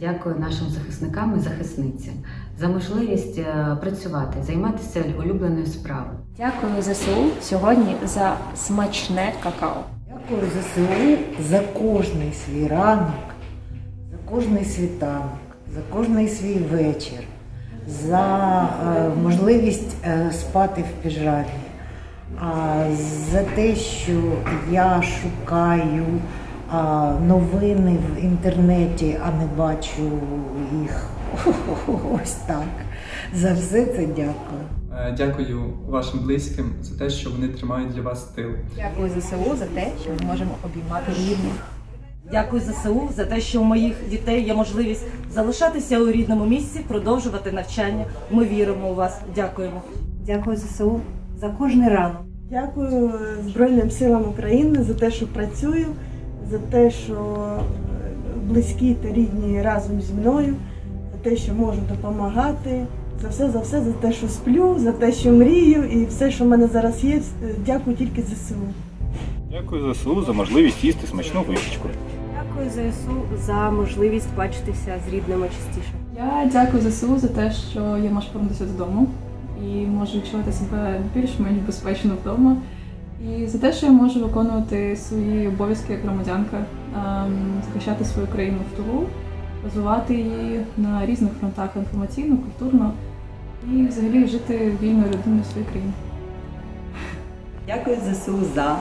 Дякую нашим захисникам і захисницям за можливість е, працювати, займатися улюбленою справою. Дякую ЗСУ сьогодні за смачне какао. Дякую ЗСУ за кожний свій ранок, за кожний світанок, за кожний свій вечір, за е, можливість е, спати в піжамі, а, за те, що я шукаю а, новини в інтернеті, а не бачу їх ось так. За все це дякую. Е, Дякую вашим близьким за те, що вони тримають для вас тил. Дякую ЗСУ за те, що ми можемо обіймати рідних. Дякую ЗСУ за те, що у моїх дітей є можливість залишатися у рідному місці, продовжувати навчання. Ми віримо у вас. Дякуємо. Дякую ЗСУ за кожний ранок. Дякую Збройним силам України за те, що працюю, за те, що близькі та рідні разом зі мною, за те, що можу допомагати, за все, за все, за те, що сплю, за те, що мрію, і все, що в мене зараз є, дякую тільки ЗСУ. Дякую ЗСУ за можливість їсти смачну випічку. Дякую ЗСУ за можливість бачитися з рідними частіше. Я дякую ЗСУ за те, що я можу повернутися додому і можу відчувати себе більш-менш безпечно вдома. І за те, що я можу виконувати свої обов'язки як громадянка, ем, захищати свою країну в тилу, розвивати її на різних фронтах інформаційно, культурно і взагалі жити вільною людиною в своїй країні. Дякую ЗСУ за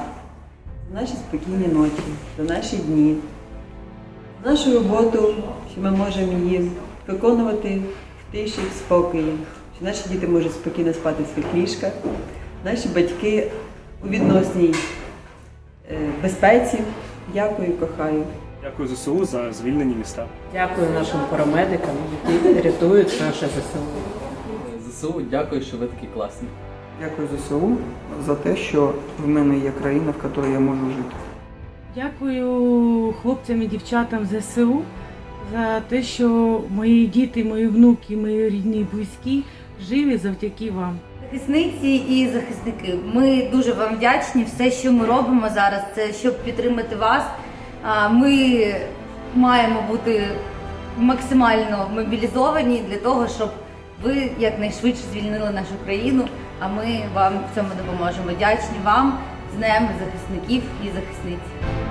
наші спокійні ночі, за наші дні, за нашу роботу, що ми можемо її виконувати в тиші, в спокої, що наші діти можуть спокійно спати в своїх ліжках, наші батьки у відносній е, безпеці. Дякую, кохаю. Дякую ЗСУ за звільнені міста. Дякую нашим парамедикам, які рятують наше ЗСУ. ЗСУ, дякую, що ви такі класні. Дякую ЗСУ за те, що в мене є країна, в якій я можу жити. Дякую хлопцям і дівчатам ЗСУ за те, що мої діти, мої внуки, мої рідні і близькі живі завдяки вам. Захисниці і захисники, ми дуже вам вдячні. Все, що ми робимо зараз, це щоб підтримати вас. Ми маємо бути максимально мобілізовані для того, щоб ви якнайшвидше звільнили нашу країну. А ми вам в цьому допоможемо. Вдячні вам з Днем захисників і захисниць.